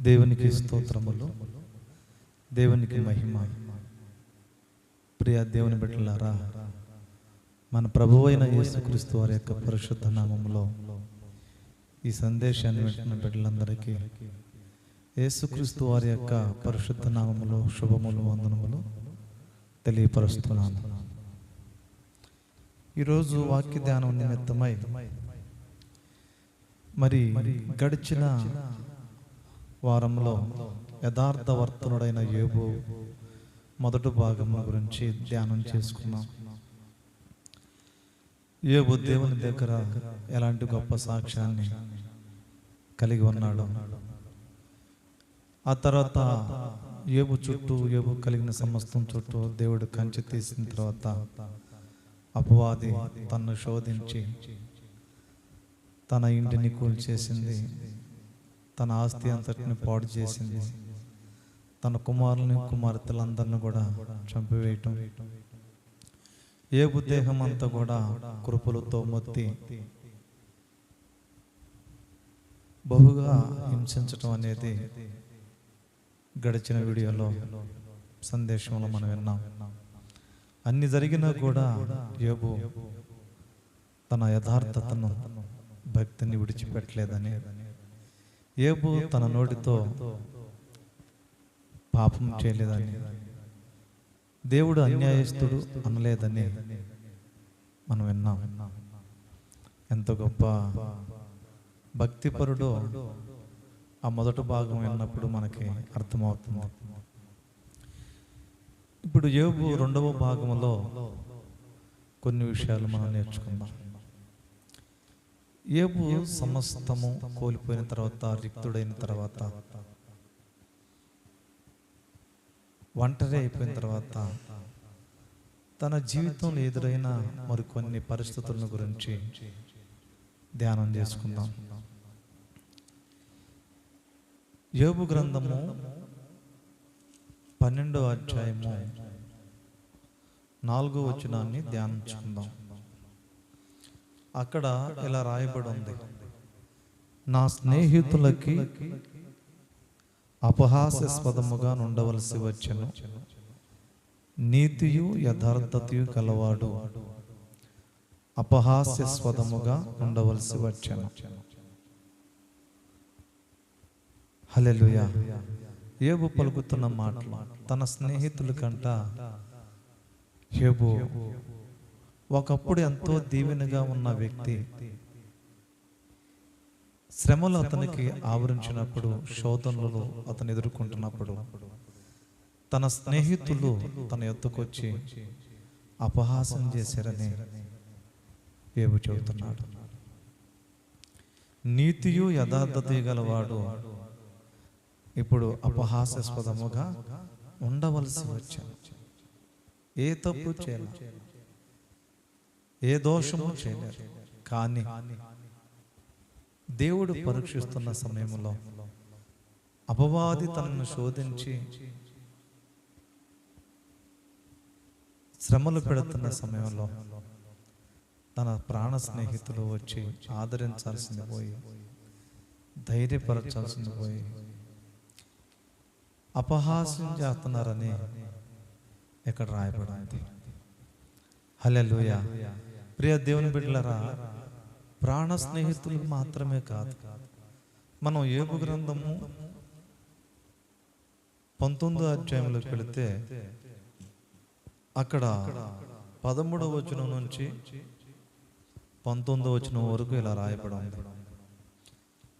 దేవునికి స్తోత్రములు. దేవునికి మహిమ. ప్రియ దేవుని బిడ్డలారా మన ప్రభు అయిన యేసుక్రీస్తు వారి యొక్క పరిశుద్ధ నామములో ఈ సందేశాన్ని వింటున్న బిడ్డలందరికీ యేసుక్రీస్తు వారి యొక్క పరిశుద్ధ నామములో శుభములు వందనములు తెలియపరుస్తున్నాను. ఈరోజు వాక్య ధ్యానం నిమిత్తమై మరి గడిచిన వారంలో యథార్థవర్తనుడైన యోబు మొదటి భాగం గురించి ధ్యానం చేసుకున్నాం. యోబు దేవుని దగ్గర ఎలాంటి గొప్ప సాక్ష్యాన్ని కలిగి ఉన్నాడు ఆ తర్వాత ఏబు చుట్టూ ఏబు కలిగిన సమస్తం చుట్టూ దేవుడు కంచె తీసిన తర్వాత అపవాది తన్ను శోధించి తన ఇంటిని కూల్చేసింది తన ఆస్తి అంతటిని పాడు చేసింది. తన కుమారుని కుమార్తెలందరిని కూడా చంపివేయటం. ఏ దేహం అంతా కూడా కృపలతో మొత్తి బహుగా హింసించటం అనేది గడిచిన వీడియోలో సందేశంలో మనం విన్నాం. అన్ని జరిగినా కూడా యోబు తన యథార్థతను భక్తిని విడిచిపెట్టలేదని ఏబు తన నోటితో పాపం చేయలేదని. దేవుడు అన్యాయస్తుడు అనలేదని మనం విన్నాం. ఎంత గొప్ప భక్తిపరుడు ఆ మొదటి భాగం విన్నప్పుడు మనకి అర్థమవుతుంది. ఇప్పుడు యోబు రెండవ భాగంలో కొన్ని విషయాలు మనం నేర్చుకుందాం. ఏబు సమస్తము కోల్పోయిన తర్వాత రిక్తుడైన తర్వాత ఒంటరి అయిపోయిన తర్వాత తన జీవితంలో ఎదురైన మరికొన్ని పరిస్థితులను గురించి ధ్యానం చేసుకుందాం. యోబు గ్రంథము పన్నెండో అధ్యాయము నాలుగో వచనాన్ని ధ్యానించుకుందాం. అక్కడ ఇలా రాయబడి ఉంది నా స్నేహితులకి అపహాస్యాస్పదముగా ఉండవలసి వచ్చెను. నీతియు యథార్థతయు కలవాడు. అపహాస్యాస్పదముగా ఉండవలసి వచ్చెను. హల్లెలూయా. ఏబు పలుకుతున్న మాటలు తన స్నేహితుల కంట ఏబు. ఒకప్పుడు ఎంతో దీవెనగా ఉన్న వ్యక్తి. శ్రమలు అతనికి ఆవరించినప్పుడు శోధనలు అతను ఎదుర్కొంటున్నప్పుడు తన స్నేహితులు తన ఎత్తుకొచ్చి అపహాసం చేశారని ఏబు చెబుతున్నాడు. నీతియు యథార్థత గలవాడు. ఇప్పుడు అపహాస్యాస్పదముగా ఉండవలసి వచ్చాను. ఏ తప్పు చేయలేదు ఏ దోషము చేయలేరు. కానీ దేవుడు పరీక్షిస్తున్న సమయంలో అపవాది తనను శోధించి శ్రమలు పెడుతున్న సమయంలో తన ప్రాణ స్నేహితులు వచ్చి ఆదరించాల్సింది పోయి ధైర్యపరచాల్సింది పోయి అపహాసం చేస్తున్నారని ఇక్కడ రాయబడింది. హల్లెలూయా. ప్రియ దేవుని బిడ్డలరా ప్రాణ స్నేహితులు మాత్రమే కాదు మనం ఏబు గ్రంథము పంతొమ్మిదో అధ్యాయంలోకి వెళితే అక్కడ పదమూడవ వచనం నుంచి పంతొమ్మిదవ వచనం వరకు ఇలా రాయపడం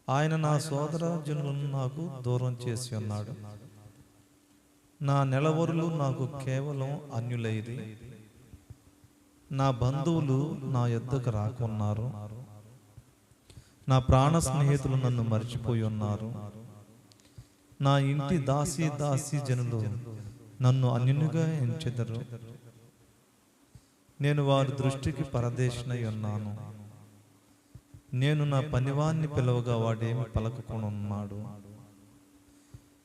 ఆయన నా సోదర జనులను నాకు దూరం చేసి ఉన్నాడు నా నెలవరులు నాకు కేవలం అన్యులైది నా బంధువులు నా యొద్దకు రాకున్నారు. నా ప్రాణ స్నేహితులు నన్ను మర్చిపోయి ఉన్నారు. నా ఇంటి దాసి దాసి జనులు నన్ను అన్యునిగా ఎంచెదరు. నేను వారి దృష్టికి పరదేశనై ఉన్నాను. నేను నా పనివాన్ని పిలవగా వాడేమి పలకకుండా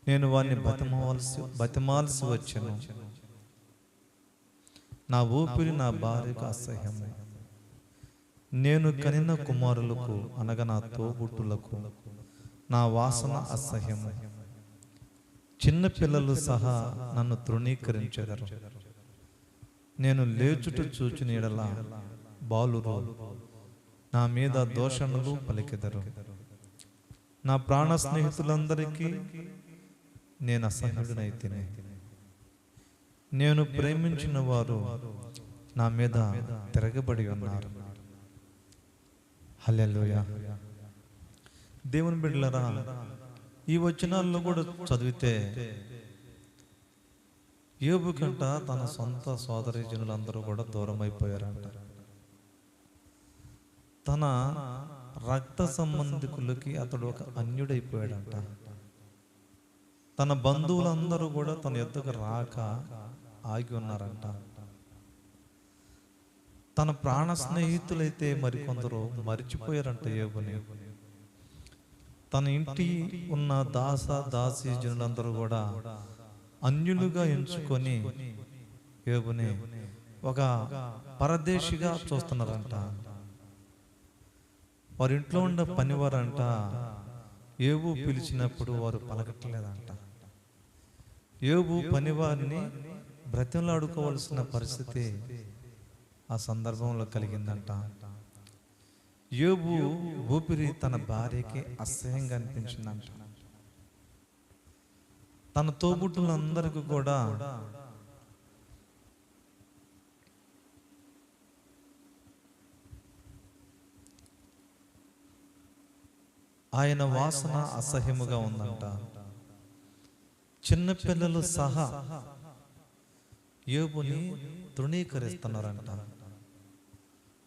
నేను వారిని బతిమాల్సి బతిమాల్సి వచ్చాను. నా ఊపిరి నా భార్యకు అసహ్యము. నేను కనిన కుమారులకు అనగా నా తోబుట్టులకు నా వాసన అసహ్యము. చిన్న పిల్లలు సహా నన్ను తృణీకరించెదరు. నేను లేచుట చూచిన ఎడల బాలురు నా మీద దోషణలు పలికెదరు. నా ప్రాణ స్నేహితులందరికీ నేను అసహ్యుడినైతేనే. నేను ప్రేమించిన వారు నా మీద తిరగబడి ఉన్నారు. హల్లెలూయా. దేవుని బిడ్డలరా ఈ వచనాల్లో కూడా చదివితే యోబు కంట తన సొంత సోదరి జనులందరూ కూడా దూరం అయిపోయారంట తన రక్త సంబంధికులకి అతడు ఒక అన్యుడైపోయాడంట. తన బంధువులందరూ కూడా తన ఎద్దుకు రాక ఆగి ఉన్నారంట. తన ప్రాణ స్నేహితులైతే మరికొందరు మరిచిపోయారంట యోగుని తన ఇంటి ఉన్న దాస దాసి జనులందరూ కూడా అన్యులుగా ఎంచుకొని యోగుని ఒక పరదేశిగా చూస్తున్నారంట. వారి ఇంట్లో ఉండే పనివారంట ఏవు పిలిచినప్పుడు వారు పలకట్లేదంట. ఏబు పనివారిని బ్రతిమలాడుకోవాల్సిన పరిస్థితి ఆ సందర్భంలో కలిగిందంట. యోబు ఊపిరి తన భార్యకి అసహ్యంగా అనిపించిందంట. తన తోబుట్టులందరికీ కూడా ఆయన వాసన అసహ్యముగా ఉందంట. చిన్నపిల్లలు సహా యోబుని తృణీకరిస్తున్నారంట.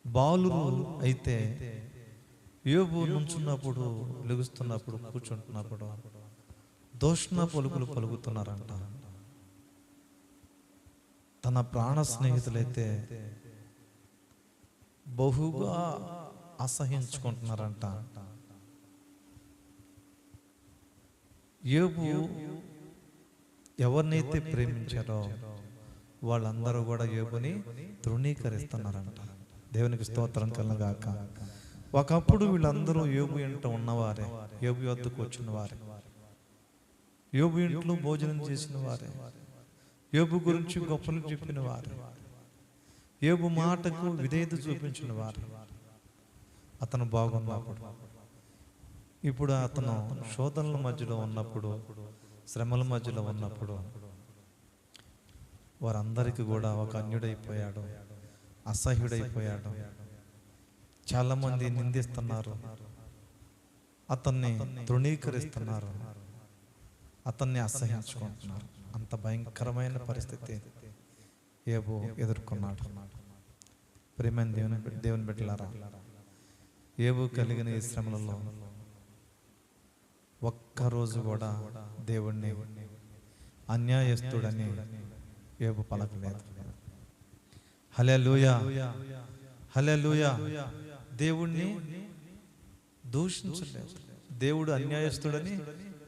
బాలురు అయితే యోబు నుంచున్నప్పుడు లెగుస్తున్నప్పుడు కూర్చుంటున్నప్పుడు దోషణ పలుకులు పలుకుతున్నారంట. తన ప్రాణ స్నేహితులైతే బహుగా అసహించుకుంటున్నారంట. యోబు ఎవరినైతే ప్రేమించారో వాళ్ళందరూ కూడా యోబుని తృణీకరిస్తున్నారంట. దేవునికి స్తోత్రం కలగాక. ఒకప్పుడు వీళ్ళందరూ యోబు ఇంట ఉన్నవారే యోబు వద్దకు వచ్చిన వారే. యోబు ఇంట్లో భోజనం చేసిన వారే. యోబు గురించి గొప్పలు చెప్పిన వారు. యోబు మాటకు విధేయత చూపించిన వారు. అతను బాగున్నప్పుడు. ఇప్పుడు అతను శోధనల మధ్యలో ఉన్నప్పుడు శ్రమల మధ్యలో ఉన్నప్పుడు వారందరికీ కూడా ఒక అన్యుడైపోయాడు అసహ్యుడైపోయాడు. చాలామంది నిందిస్తున్నారు. అతన్ని తృణీకరిస్తున్నారు. అతన్ని అసహించుకుంటున్నారు. అంత భయంకరమైన పరిస్థితి ఏబో ఎదుర్కొన్నాడు. ప్రేమైన దేవుని దేవుని బిడ్డలారా? ఏబో కలిగిన ఈ శ్రమలలో ఒక్కరోజు కూడా దేవుణ్ణి అన్యాయస్తుడని ఏబు పలకలేదు హలే లూయా హలే లూయా దేవుణ్ణి దూషించలేదు. దేవుడు అన్యాయస్తుడని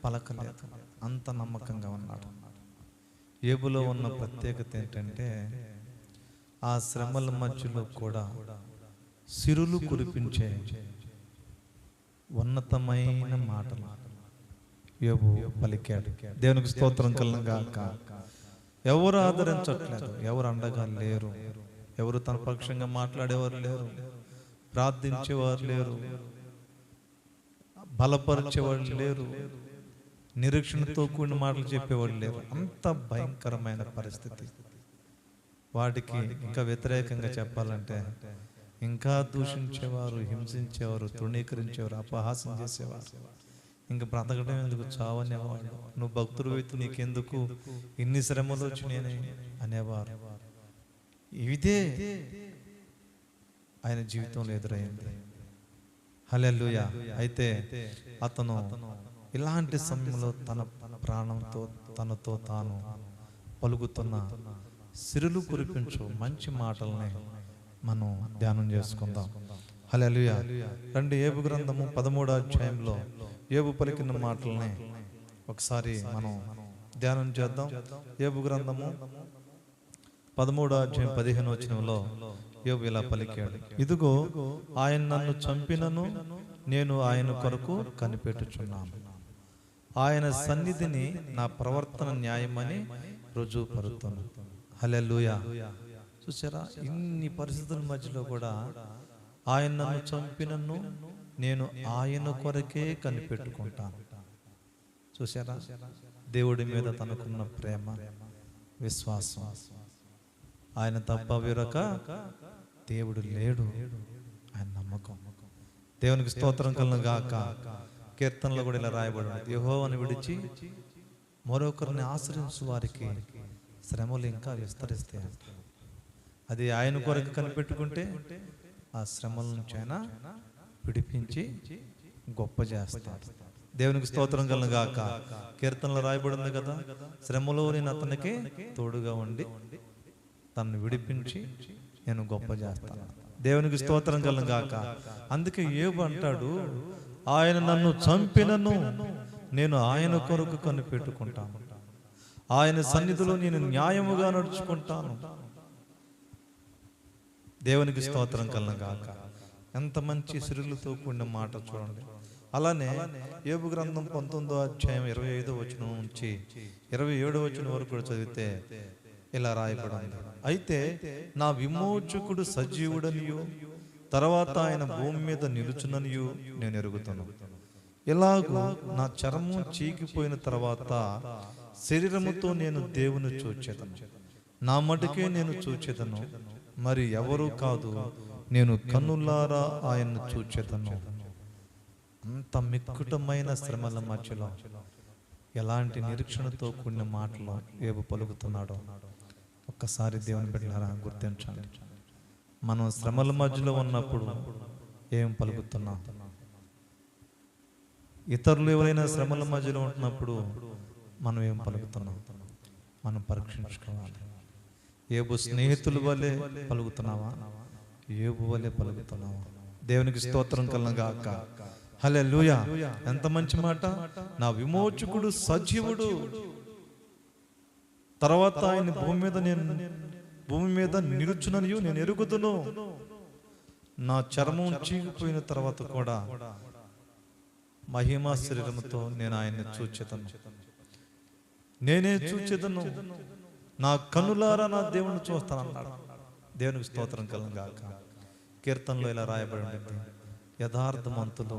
పలకలేదు అంత నమ్మకంగా ఉన్నాడు. ఏబులో ఉన్న ప్రత్యేకత ఏంటంటే ఆ శ్రమల మధ్యలో కూడా సిరులు కురిపించే ఉన్నతమైన మాటలు యోబు పలికాడు. దేవునికి స్తోత్రం కలగాక ఎవరు ఆదరించట్లేదు ఎవరు అండగా లేరు ఎవరు తన పక్షంగా మాట్లాడేవారు లేరు ప్రార్థించేవారు లేరు బలపరిచేవాళ్ళు లేరు నిరీక్షణతో కూడిన మాటలు చెప్పేవాళ్ళు లేరు. అంత భయంకరమైన పరిస్థితి. వాటికి ఇంకా వ్యతిరేకంగా చెప్పాలంటే ఇంకా దూషించేవారు హింసించేవారు తృణీకరించేవారు అపహాసం చేసేవారు. ఇంకా బ్రతకడం ఎందుకు? చావనేవాడు. నువ్వు భక్తుడు అయితే నీకెందుకు? ఇన్ని శ్రమలు వచ్చినాయని అనేవారు. ఇదే ఆయన జీవితంలో ఎదురైంది. హలెల్లుయ. అయితే అతను ఇలాంటి సమయంలో తన ప్రాణంతో తనతో తాను పలుకుతున్న సిరులు కురిపించు మంచి మాటల్ని మనం ధ్యానం చేసుకుందాం. హలెలుయ రెండు ఏపు గ్రంథము పదమూడో అధ్యాయంలో ఏబు పలికిన మాటల్ని ఒకసారి మనం ధ్యానం చేద్దాం. ఏబు గ్రంథము పదమూడో అధ్యాయం పదిహేను వచనంలో యోబు ఇలా పలికాడు. ఇదిగో ఆయన నన్ను చంపినను నేను ఆయన కొరకు కనిపెట్టుచున్నాను. ఆయన సన్నిధిని నా ప్రవర్తన న్యాయమని రుజువుపరుతాను. హల్లెలూయా. చూసారా? ఇన్ని పరిస్థితుల మధ్యలో కూడా ఆయన నన్ను చంపినను నేను ఆయన కొరకే కనిపెట్టుకుంటాను. చూసారా దేవుడి మీద తనకున్న ప్రేమ విశ్వాసం. ఆయన తప్ప వేరొక దేవుడు లేడు. ఆయన నమ్మకం. దేవునికి స్తోత్రం కలను గాక. కీర్తనలో కూడా ఇలా రాయబడి యహోవని విడిచి మరొకరిని ఆశ్రయించు వారికి శ్రమలు ఇంకా విస్తరిస్తాయి. అది ఆయన కొరకు కనిపెట్టుకుంటే ఆ శ్రమల నుంచి అయినా విడిపించి గొప్ప చేస్తాడు. దేవునికి స్తోత్రం కలగాక గాక. కీర్తనలో రాయబడింది కదా. శ్రమలో నేను అతనికి తోడుగా ఉండి తనను విడిపించి నేను గొప్ప చేస్తాను. దేవునికి స్తోత్రం కలగాక అందుకే ఏబు అంటాడు ఆయన నన్ను చంపినను నేను ఆయన కొరకు కనిపెట్టుకుంటాను. ఆయన సన్నిధిలో నేను న్యాయముగా నడుచుకుంటాను. దేవునికి స్తోత్రం కలగాక ఎంత మంచి సిరులతో కూడిన మాట చూడండి. అలానే ఏబు గ్రంథం పంతొమ్మిదో అధ్యాయం ఇరవై ఐదో వచనం నుంచి ఇరవై ఏడో వచనం వరకు కూడా చదివితే ఇలా రాయబడింది. అయితే నా విమోచకుడు సజీవుడనియు తర్వాత ఆయన భూమి మీద నిలుచుననియు నేను ఎరుగుతాను. ఇలాగూ నా చర్మం చీకిపోయిన తర్వాత శరీరముతో నేను దేవుని చూచేదను. నా మటుకే నేను చూచేదను. మరి ఎవరు కాదు నేను కన్నులారా ఆయన్ను చూచేదను. అంత మిక్కుటమైన శ్రమల మధ్యలో ఎలాంటి నిరీక్షణతో కూడిన మాటలు ఏబు పలుకుతున్నాడో ఒక్కసారి దేవుని బిడ్డలారా గుర్తించండి. మనం శ్రమల మధ్యలో ఉన్నప్పుడు ఏం పలుకుతున్నాం? ఇతరులు ఎవరైనా శ్రమల మధ్యలో ఉంటున్నప్పుడు మనం ఏం పలుకుతున్నాం? మనం పరీక్షించుకోవాలి. ఏబు స్నేహితుల వల్లే పలుకుతున్నావా? ఏబు వల్లే పలుకుతున్నావా. దేవునికి స్తోత్రం కలగాక హలే లూయా ఎంత మంచి మాట. నా విమోచకుడు సజీవుడు. తర్వాత ఆయన భూమి మీద నేను భూమి మీద నిలుచుననియు నేను ఎరుగుదును. నా చర్మం చీకిపోయిన తర్వాత కూడా మహిమా శరీరముతో నేను ఆయన్ని చూచేదను. నేనే చూచేదను. నా కనులారా నా దేవుణ్ణి చూస్తాను అన్నాడు దేవునికి స్తోత్రం కలంగాక కీర్తనలో ఇలా రాయబడి ఉంది యథార్థమంతులు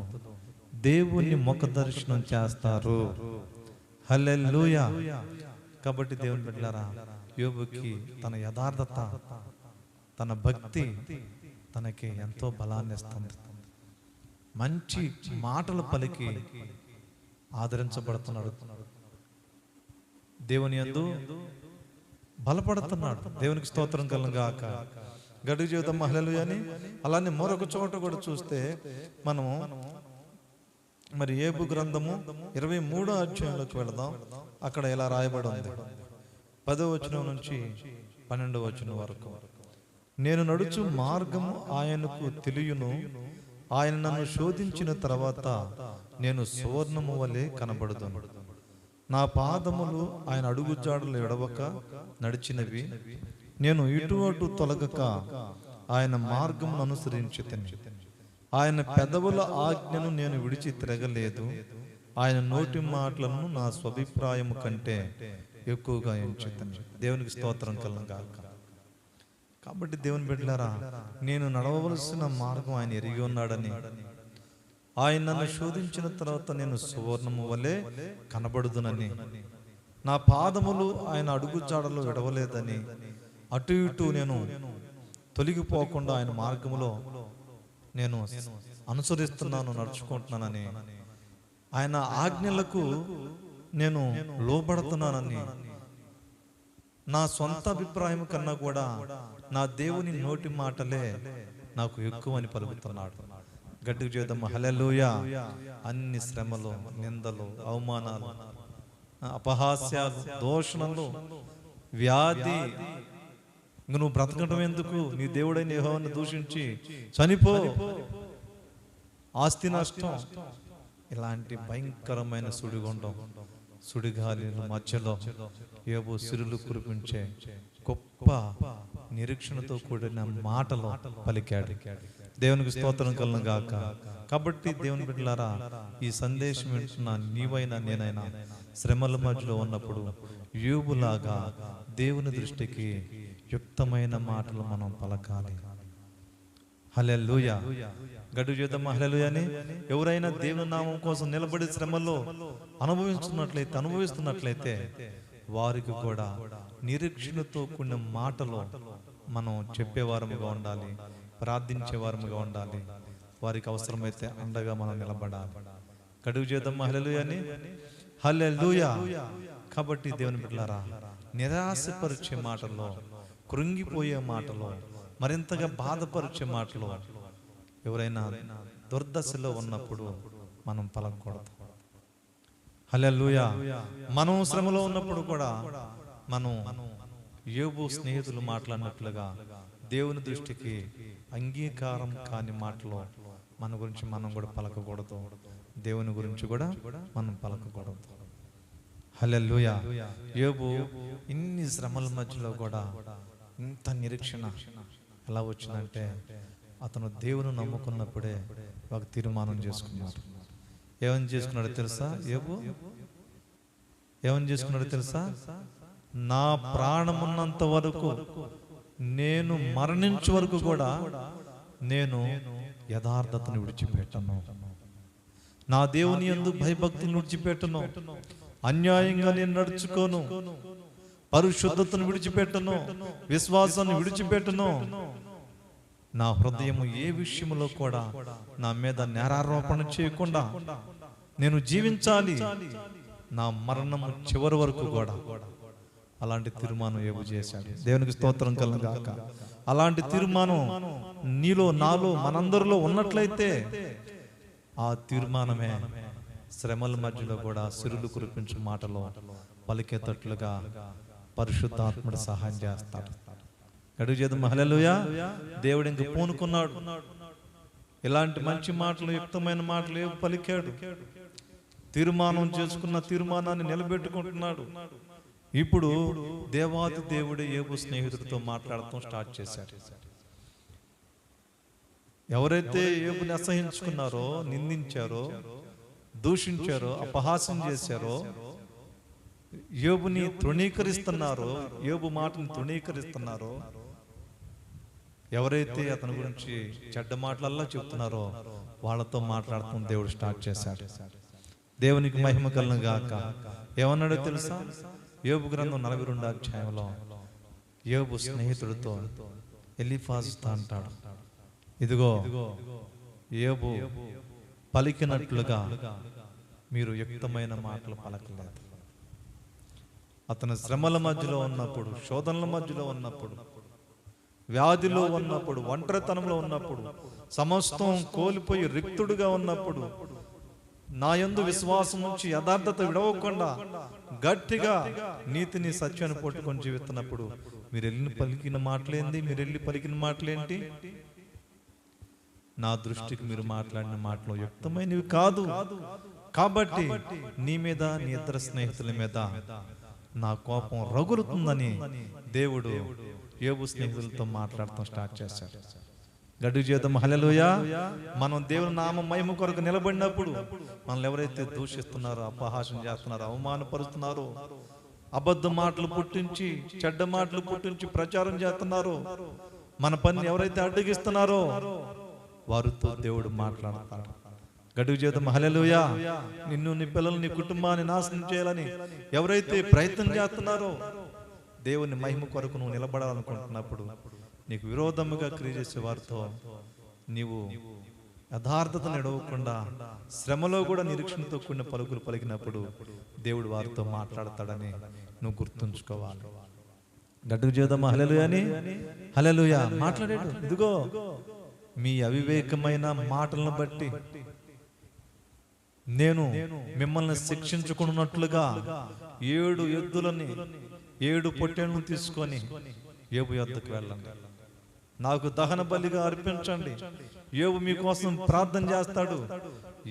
దేవుణ్ణి ముఖ దర్శనం చేస్తారు. హల్లెలూయా. కాబట్టి దేవుని బిడ్డలారా యోబుకి తన యథార్థత తన భక్తి తనకి ఎంతో బలాన్ని ఇస్తుంది. మంచి మాటలు పలికి ఆదరించబడుతున్నాడు. దేవుని ఎందు బలపడుతున్నాడు. దేవునికి స్తోత్రం కలంగాక. గడుగు జీవితం మహిళలు అని. అలానే మరొక చోట కూడా చూస్తే మనము మరి ఏబు గ్రంథము ఇరవై మూడో అధ్యాయంలోకి వెళదాం. అక్కడ ఇలా రాయబడి ఉంది. పదో వచనం నుంచి పన్నెండో వచనం వరకు. నేను నడుచు మార్గము ఆయనకు తెలియను. ఆయన నన్ను శోధించిన తర్వాత నేను సువర్ణము వలె కనబడుతున్నాడు నా పాదములు ఆయన అడుగుజాడలు ఎడవక నడిచినవి. నేను ఇటు అటు తొలగక ఆయన మార్గం అనుసరించి ఆయన పెదవుల ఆజ్ఞను నేను విడిచి తిరగలేదు. ఆయన నోటి మాటలను నా స్వభిప్రాయము కంటే ఎక్కువగా ఎంచుతాను దేవునికి స్తోత్రం కలగాక కాబట్టి దేవుని బిడ్డలారా నేను నడవవలసిన మార్గం ఆయన ఎరిగి ఉన్నాడని ఆయన నన్ను శోధించిన తర్వాత నేను సువర్ణము వలె కనబడుదునని. నా పాదములు ఆయన అడుగుజాడలో విడవలేదని అటు ఇటు నేను తొలగిపోకుండా ఆయన మార్గములో నేను అనుసరిస్తున్నాను నడుచుకుంటున్నానని. ఆయన ఆజ్ఞలకు నేను లోబడుతున్నానని. నా సొంత అభిప్రాయం కన్నా కూడా నా దేవుని నోటి మాటలే నాకు ఎక్కువ అని పలుకుతున్నాడు. గట్టిగా చేద్దాం హలెలూయ అన్ని శ్రమలు నిందలు అవమానాలు అపహాస్యాలు దోషణలు వ్యాధి. ఇంక నువ్వు బ్రతకడం ఎందుకు? నీ దేవుడైన యెహోవాను దూషించి చనిపో. ఆస్తి నష్టం. ఇలాంటి భయంకరమైన సుడిగుండం సుడిగాలిల మధ్యలో ఏవో సిరులు కురిపించే గొప్ప నిరీక్షణతో కూడిన మాటలు పలికాడు. దేవునికి స్తోత్రం కలను గాక. కాబట్టి దేవుని బిడ్డలారా ఈ సందేశం వింటున్న నీవైనా నేనైనా శ్రమల మధ్యలో ఉన్నప్పుడు యూబులాగా దేవుని దృష్టికి యుక్తమైన మాటలు మనం పలకాలి. హలెల్లుయ. గడు చేద్దాం హలెలుయ అని ఎవరైనా దేవుని నామం కోసం నిలబడి శ్రమలో అనుభవిస్తున్నట్లయితే అనుభవిస్తున్నట్లయితే వారికి కూడా నిరీక్షణతో కూడిన మాటలు మనం చెప్పేవారముగా ఉండాలి. ప్రార్థించేవారముగా ఉండాలి. వారికి అవసరమైతే అండగా మనం నిలబడాలి. కడుగు చేద్దాం. హలెలు అని? హలెలుయ కాబట్టి దేవుని బిడ్డలారా నిరాశపరిచే మాటలో కృంగిపోయే మాటలో మరింతగా బాధపరిచే మాటలు ఎవరైనా దుర్దశలో ఉన్నప్పుడు మనం పలకూడదు. హల్లెలూయా. మనం శ్రమలో ఉన్నప్పుడు కూడా మనం యోబు స్నేహితులు మాట్లాడినట్లుగా దేవుని దృష్టికి అంగీకారం కాని మాటలు మన గురించి మనం కూడా పలకకూడదు. దేవుని గురించి కూడా మనం పలకకూడదు. హలెల్లుయా. యోబు ఇన్ని శ్రమల మధ్యలో కూడా ఇంత నిరీక్షణ ఎలా వచ్చిందంటే అతను దేవుని నమ్ముకున్నప్పుడే ఒక తీర్మానం చేసుకున్నాడు. ఏమని చేసుకున్నాడు తెలుసా ఏబు ఏమని చేసుకున్నాడు తెలుసా? నా ప్రాణమున్నంత వరకు నేను మరణించే వరకు కూడా నేను యథార్థతను విడిచిపెట్టను. నా దేవుని ఎందు భయభక్తులు విడిచిపెట్టను. అన్యాయంగా నేను నడుచుకోను. పరిశుద్ధతను విడిచిపెట్టను. విశ్వాసాన్ని విడిచిపెట్టను. నా హృదయము ఏ విషయంలో కూడా నా మీద నేరారోపణ చేయకుండా నేను జీవించాలి. నా మరణము చివరి వరకు కూడా. అలాంటి తీర్మానం ఏబు చేశాడు. దేవునికి స్తోత్రం కలగాక అలాంటి తీర్మానం నీలో నాలో మనందరిలో ఉన్నట్లయితే ఆ తీర్మానమే శ్రమల మధ్యలో కూడా సిరులు కురిపించే మాటలో పలికేటట్లుగా పరిశుద్ధాత్ముడు సహాయం చేస్తాడు. గడువు చేద్దాం. మహలలుయా దేవుడు ఇంక పూనుకున్నాడు. ఇలాంటి మంచి మాటలు యుక్తమైన మాటలు ఏవి పలికాడు. తీర్మానం చేసుకున్న తీర్మానాన్ని నిలబెట్టుకుంటున్నాడు. ఇప్పుడు దేవాది దేవుడే ఏబు స్నేహితుడితో మాట్లాడటం స్టార్ట్ చేశాడు ఎవరైతే ఏబుని అసహించుకున్నారో నిందించారో దూషించారో అపహాస్యం చేశారో యోబుని తృణీకరిస్తున్నారో యోబు మాటను తృణీకరిస్తున్నారో ఎవరైతే అతని గురించి చెడ్డ మాటలల్లా చెప్తున్నారో వాళ్ళతో మాట్లాడుతూ దేవుడు స్టార్ట్ చేశాడు. దేవునికి మహిమ కలను గాక. ఏమన్నాడో తెలుసా? యోబు గ్రంథం నలభై రెండు అధ్యాయంలో యోబు స్నేహితుడితో ఎలిఫాజుతో అంటాడు. ఇదిగో యోబు పలికినట్లుగా మీరు యుక్తమైన మాటలు పలకలేదు. అతను శ్రమల మధ్యలో ఉన్నప్పుడు శోధనల మధ్యలో ఉన్నప్పుడు వ్యాధిలో ఉన్నప్పుడు ఒంటరితనంలో ఉన్నప్పుడు సమస్తం కోల్పోయి రిక్తుడుగా ఉన్నప్పుడు నా యందు విశ్వాసం నుంచి యథార్థత విడవకుండా గట్టిగా నీతిని సత్యాన్ని పట్టుకొని జీవిస్తున్నప్పుడు మీరు వెళ్ళిన పలికిన మాటలేంది? మీరు వెళ్ళి పలికిన మాటలేంటి? నా దృష్టికి మీరు మాట్లాడిన మాటలు యుక్తమైనవి కాదు. కాబట్టి నీ మీద నీ ఇతర స్నేహితుల మీద నా కోపం రగులుతుందని దేవుడు ఏవు స్నేహితులతో మాట్లాడటం స్టార్ట్ చేశాడు. గడుగు చేద్దాం హలలోయ మనం దేవుని నామ మహిమ కొరకు నిలబడినప్పుడు మనల్ని ఎవరైతే దూషిస్తున్నారో అపహాసం చేస్తున్నారో అవమానపరుస్తున్నారో అబద్ధ మాటలు పుట్టించి చెడ్డ మాటలు పుట్టించి ప్రచారం చేస్తున్నారో మన పని ఎవరైతే అడ్డగిస్తున్నారో వారితో దేవుడు మాట్లాడతాడు. గడువు చేద్దాం హలలుయా నిన్ను నీ పిల్లలు నీ కుటుంబాన్ని నాశనం చేయాలని ఎవరైతే ప్రయత్నం చేస్తున్నారో దేవుని మహిమ కొరకు నువ్వు నిలబడాలనుకుంటున్నప్పుడు నీకు విరోధముగా క్రియ చేసే వారితో నీవు యథార్థత నడవకుండా శ్రమలో కూడా నిరీక్షణతో కూడిన పలుకులు పలికినప్పుడు దేవుడు వారితో మాట్లాడతాడని నువ్వు గుర్తుంచుకోవాలి. గడ్డుకు చేద్దాం హలలు అని? హలలుయా మాట్లాడాడు ఇదిగో మీ అవివేకమైన మాటలను బట్టి నేను మిమ్మల్ని శిక్షించుకున్నట్లుగా ఏడు ఎద్దులని ఏడు పొట్టెలను తీసుకొని ఏబు యొద్దకు వెళ్ళండి. నాకు దహన బలిగా అర్పించండి. యోబు మీకోసం ప్రార్థన చేస్తాడు.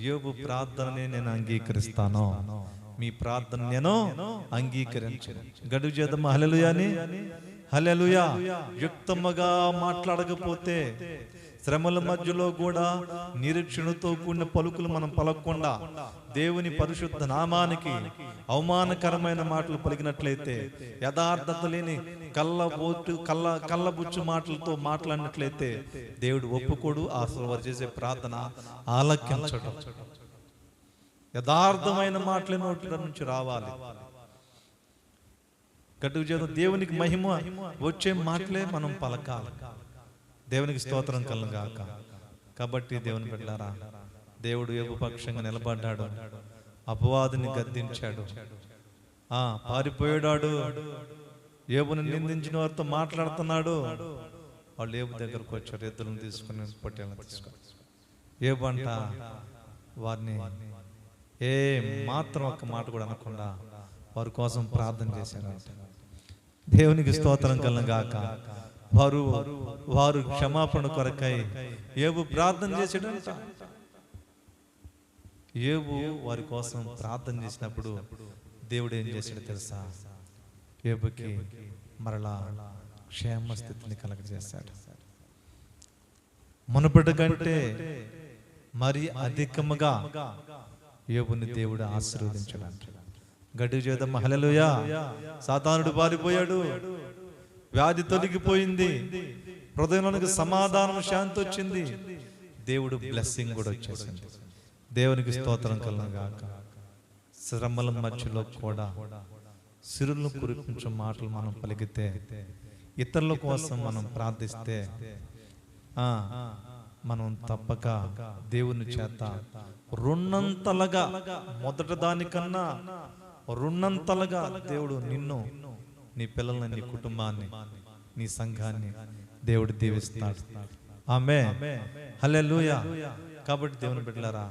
యోబు ప్రార్థనని నేను అంగీకరిస్తాను. మీ ప్రార్థన నేను అంగీకరించను. గడువు చేద్దాం హలలుయాని హలలుయా యుక్తముగా మాట్లాడకపోతే శ్రమల మధ్యలో కూడా నిరీక్షణతో కూడిన పలుకులు మనం పలకకుండా దేవుని పరిశుద్ధ నామానికి అవమానకరమైన మాటలు పలికినట్లయితే యథార్థత లేని కళ్ళ బోటు కళ్ళ కళ్ళబుచ్చు మాటలతో మాట్లాడినట్లయితే దేవుడు ఒప్పుకోడు అసలు వారు చేసే ప్రార్థన ఆలకించడం. యథార్థమైన మాటలే నోట్ల నుంచి రావాలి. గట్టుకు చేత దేవునికి మహిమ వచ్చే మాటలే మనం పలకాలి. దేవునికి స్తోత్రం కలగాక. కాబట్టి దేవుని బిడ్డారా దేవుడు ఏబు నిలబడ్డాడు. అపవాదిని గద్దించాడు. ఆ పారిపోయాడు ఏబుని నిందించిన వారితో మాట్లాడుతున్నాడు. వాళ్ళు ఏబు దగ్గరకు వచ్చారు ఎద్దులను తీసుకుని పొట్టేళ్ళని తీసుకొని ఏబు అంట వారిని ఏ మాత్రం ఒక్క మాట కూడా అనకుండా వారి కోసం ప్రార్థన చేశారు దేవునికి స్తోత్రం కలంగాక. వారు వారు క్షమాపణ కొరకై ఏబు ప్రార్థన చేసాడంట ఏబు వారి కోసం ప్రార్థన చేసినప్పుడు దేవుడు ఏం చేశాడు తెలుసా? ఏబుకి మరలా క్షేమ స్థితిని కలగజేశాడు. మునుపటి కంటే మరి అధికముగా యోబుని దేవుడు ఆశీర్వదించడానికి గడ్డి చేద్దాం హలలుయా సాతానుడు పారిపోయాడు. వ్యాధి తొలగిపోయింది. హృదయంలోనికి సమాధానం శాంతి వచ్చింది. దేవుడు బ్లెస్సింగ్ కూడా వచ్చేసింది. దేవునికి స్తోత్రం కలగాక శ్రమల మధ్యలో కూడా సిరులను కురిపించే మాటలు మనం పలికితే ఇతరుల కోసం మనం ప్రార్థిస్తే మనం తప్పక దేవుని చేత రుణంతలుగా మొదట దానికన్నా రుణంతలుగా దేవుడు నిన్ను నీ పిల్లల్ని నీ కుటుంబాన్ని నీ సంఘాన్ని దేవుడు దీవిస్తాడు. ఆమె హలే కాబట్టి దేవుని బిడ్డలారా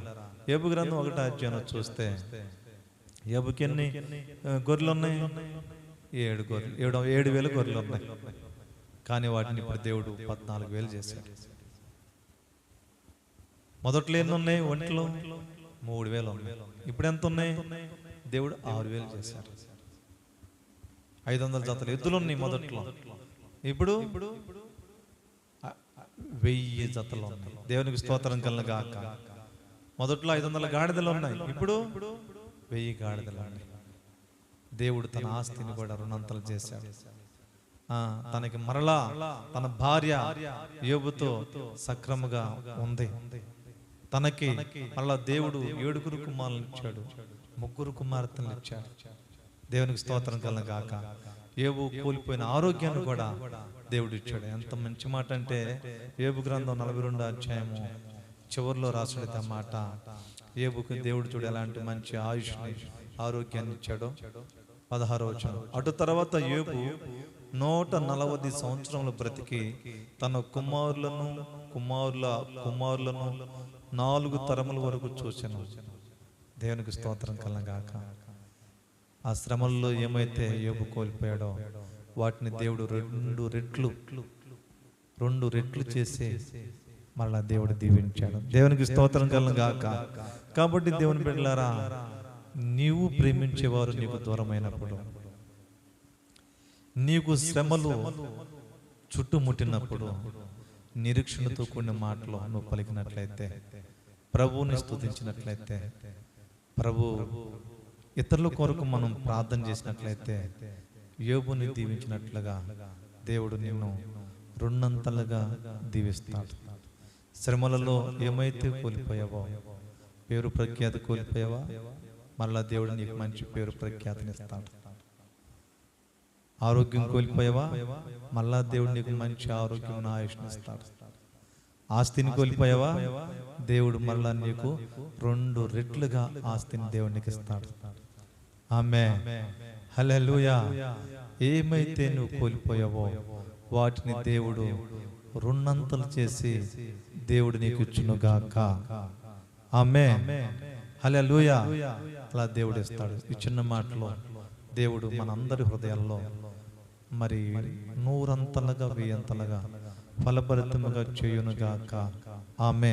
ఏబు గ్రంథం ఒకటి అధ్యాయం చూస్తే ఏబుకి ఎన్ని గొర్రెలు ఉన్నాయి ఏడు గొర్రెలు. ఏడు ఏడు వేల గొర్రెలు ఉన్నాయి. కానీ వాటిని ఇప్పుడు దేవుడు పద్నాలుగు వేలు చేశాడు. మొదట్లో ఎన్ని ఉన్నాయి? ఒంట్లో మూడు వేలు ఉన్నాయి. ఇప్పుడు ఎంత ఉన్నాయి? దేవుడు ఆరు వేలు చేశాడు. ఐదు వందల జతలు. ఎద్దులు ఉన్నాయి మొదట్లో. ఇప్పుడు? వెయ్యి జతలు ఉన్నాయి. దేవునికి స్తోత్రం కలగాక. మొదట్లో ఐదు వందల గాడిదలు ఉన్నాయి. ఇప్పుడు? వెయ్యి గాడిదలు ఉన్నాయి. దేవుడు తన ఆస్తిని కూడా రుణంతలు చేశాడు. ఆ, తనకి మరలా తన భార్య యోబుతో సక్రమగా ఉంది. తనకి మళ్ళా దేవుడు ఏడుగురు కుమారులను ఇచ్చాడు. ముగ్గురు కుమార్తెలను ఇచ్చాడు. దేవునికి స్తోత్రం కలగాక ఏబు కోల్పోయిన ఆరోగ్యాన్ని కూడా దేవుడు ఇచ్చాడు. ఎంత మంచి మాట అంటే ఏబు గ్రంథం నలభై రెండు అధ్యాయము చివరిలో రాసుడితే ఆ మాట. ఏబుకు దేవుడు చూడు ఎలాంటి మంచి ఆయుష్ని ఆరోగ్యాన్ని ఇచ్చాడో. పదహారో వచనం. అటు తర్వాత ఏబు నూట నలవది సంవత్సరములు బ్రతికి తన కుమారులను కుమారుల కుమారులను నాలుగు తరముల వరకు చూసాను దేవునికి స్తోత్రం కలగాక ఆ శ్రమల్లో ఏమైతే యోగు కోల్పోయాడో వాటిని దేవుడు రెండు రెట్లు రెండు రెట్లు చేసి మళ్ళా దేవుడు దీవించాడు. దేవునికి స్తోత్రం కలగాక కాబట్టి దేవుని బిడ్డలారా నీవు ప్రేమించేవారు నీకు దూరమైనప్పుడు నీకు శ్రమలు చుట్టుముట్టినప్పుడు నిరీక్షణతో కూడిన మాటలు నువ్వు పలికినట్లయితే ప్రభువుని స్తుతించినట్లయితే ప్రభు ఇతరుల కొరకు మనం ప్రార్థన చేసినట్లయితే యోబుని దీవించినట్లుగా దేవుడు నిన్ను రెండంతలుగా దీవిస్తాడు. శ్రమలలో ఏమైతే కోల్పోయావో పేరు ప్రఖ్యాతి కోల్పోయావా? మళ్ళా దేవుడు నీకు మంచి పేరు ప్రఖ్యాతినిస్తాడు ఆరోగ్యం కోల్పోయావా? మళ్ళా దేవుడు నీకు మంచి ఆరోగ్యం ఆయుష్నిస్తాడు ఆస్తిని కోల్పోయావా? దేవుడు మళ్ళా నీకు రెండు రెట్లుగా ఆస్తిని దేవునికి ఇస్తాడు. ఆమె హలలుయ ఏమైతే నువ్వు కోల్పోయావో? వాటిని దేవుడు రుణంతలు చేసి దేవుడు నీకు ఇచ్చునుగాక ఆమె హలలుయ అలా దేవుడు ఇస్తాడు. ఈ చిన్న మాటలో దేవుడు మనందరి హృదయాల్లో మరి నూరంతలుగా వెయ్యంతలుగా ఫలభరితముగా చేయునుగాక ఆమె